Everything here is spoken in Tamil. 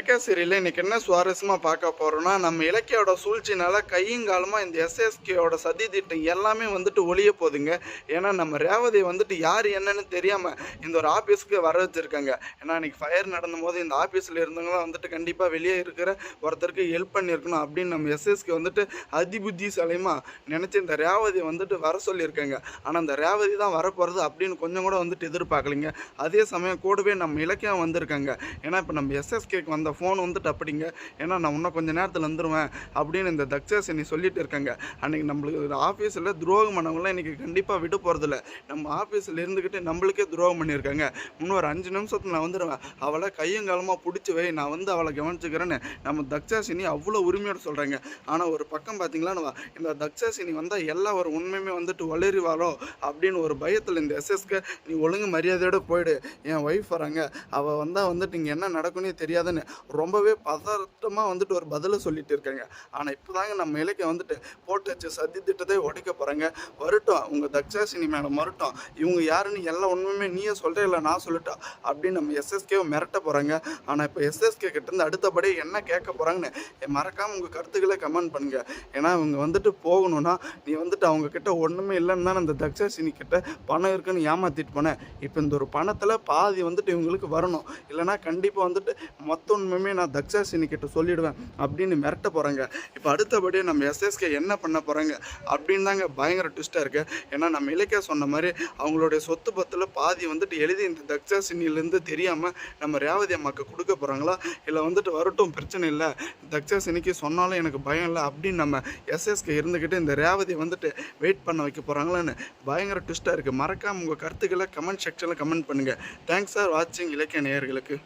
இலக்கிய சீரியலில் இன்னைக்கு என்ன சுவாரஸ்யமாக பார்க்க போகிறோம்னா நம்ம இலக்கியோட சூழ்ச்சினால கையங்காலமாக இந்த எஸ்எஸ்கேயோட சதி திட்டம் எல்லாமே வந்துட்டு ஒழிய போகுதுங்க. ஏன்னா நம்ம ரேவதி வந்துட்டு யார் என்னன்னு தெரியாமல் இந்த ஒரு ஆஃபீஸ்க்கு வர வச்சுருக்காங்க. ஏன்னா இன்றைக்கி ஃபயர் நடந்தபோது இந்த ஆஃபீஸில் இருந்தவங்களாம் வந்துட்டு கண்டிப்பாக வெளியே இருக்கிற ஒருத்தருக்கு ஹெல்ப் பண்ணியிருக்கணும் அப்படின்னு நம்ம எஸ்எஸ்கே வந்துட்டு அதிபுத்திசாலியமா நினச்சி இந்த ரேவதி வந்துட்டு வர சொல்லியிருக்காங்க. ஆனால் இந்த ரேவதி தான் வரப்போகிறது அப்படின்னு கொஞ்சம் கூட வந்துட்டு எதிர்பார்க்கலைங்க. அதே சமயம் கூடவே நம்ம இலக்கியம் வந்திருக்காங்க. ஏன்னா இப்போ நம்ம எஸ்எஸ்கேக்கு வந்த ஃபோன் வந்துட்டு அப்படிங்க. ஏன்னா நான் இன்னும் கொஞ்சம் நேரத்தில் வந்துடுவேன் அப்படின்னு இந்த தக்ஷாசினி சொல்லிட்டு இருக்காங்க. அன்றைக்கி நம்மளுக்கு ஆஃபீஸில் துரோகம் பண்ணவங்களாம் இன்றைக்கி கண்டிப்பாக விட்டு போகிறதில்ல நம்ம ஆஃபீஸில் இருந்துக்கிட்டு நம்மளுக்கே துரோகம் பண்ணியிருக்காங்க. இன்னும் ஒரு அஞ்சு நிமிஷத்தில் நான் வந்துடுவேன் அவளை கையங்காலமாக பிடிச்சி வை. நான் வந்து அவளை கவனிச்சுக்கிறேன்னு நம்ம தக்ஷாசினி அவ்வளோ உரிமையோடு சொல்கிறாங்க ஆனால் ஒரு பக்கம் பார்த்தீங்களா இந்த தக்ஷாசினி வந்தால் எல்லா ஒரு உண்மையுமே வந்துட்டு வளருவாளோ அப்படின்னு ஒரு பயத்தில் இந்த எஸ்எஸ்க்கு நீ ஒழுங்கு மரியாதையோடு போயிடு. என் ஒய்ஃப் வராங்க. அவள் வந்தால் வந்துட்டு இங்கே என்ன நடக்குன்னே தெரியாதுன்னு ரொம்பவே பதட்டமாக வந்துட்டு ஒரு பதிலை சொல்லிட்டு இருக்காங்க. ஆனால் இப்போ தாங்க நம்ம இலக்கிய வந்துட்டு போட்டு வச்சு சதி திட்டத்தை உடைக்க போகிறாங்க வரட்டும். உங்கள் தக்ஷாசினி மேலே வரட்டும். இவங்க யாருன்னு எல்லா உண்மையுமே நீயே சொல்கிற இல்லை நான் சொல்லட்டா? அப்படின்னு நம்ம எஸ்எஸ்கேவை மிரட்ட போகிறாங்க ஆனால் இப்போ எஸ்எஸ்கே கிட்டேருந்து அடுத்தபடி என்ன கேட்க போகிறாங்கன்னு மறக்காமல் உங்கள் கருத்துக்களை கமெண்ட் பண்ணுங்கள் ஏன்னா இவங்க வந்துட்டு போகணும்னா நீ வந்துட்டு அவங்க கிட்ட ஒன்றுமே இல்லைன்னு தான் அந்த தக்ஷாசினி கிட்ட பணம் இருக்குன்னு ஏமாற்றிட்டு போனேன் இப்போ இந்த ஒரு பணத்தில் பாதி வந்துட்டு இவங்களுக்கு வரணும். இல்லைனா கண்டிப்பாக வந்துட்டு மொத்தம் உண்மையுமே நான் தக்ஷாசினி கிட்ட சொல்லிடுவேன் அப்படின்னு மிரட்ட போகிறாங்க இப்போ அடுத்தபடியே நம்ம எஸ்எஸ்கே என்ன பண்ண போகிறாங்க அப்படின்னு தாங்க பயங்கர ட்விஸ்ட்டாக இருக்குது ஏன்னா நம்ம இலக்கிய சொன்ன மாதிரி அவங்களுடைய சொத்து பத்தில் பாதி வந்துட்டு எழுதி இந்த தக்ஷாசினிலேருந்து தெரியாமல் நம்ம ரேவதி அம்மாவுக்கு கொடுக்க போகிறாங்களா இல்லை வந்துட்டு வரட்டும் பிரச்சனை இல்லை. தக்ஷாசினிக்கு சொன்னாலும் எனக்கு பயம் இல்லை அப்படின்னு நம்ம எஸ்எஸ்கே இருந்துக்கிட்டு இந்த ரேவதி வந்துட்டு வெயிட் பண்ண வைக்க போகிறாங்களான்னு பயங்கர ட்விஸ்ட்டாக இருக்குது மறக்காமல் உங்கள் கருத்துக்களை கமெண்ட் செக்ஷனில் கமெண்ட் பண்ணுங்கள் தேங்க்ஸ் ஃபார் வாட்சிங் இலக்கிய நேயர்களுக்கு.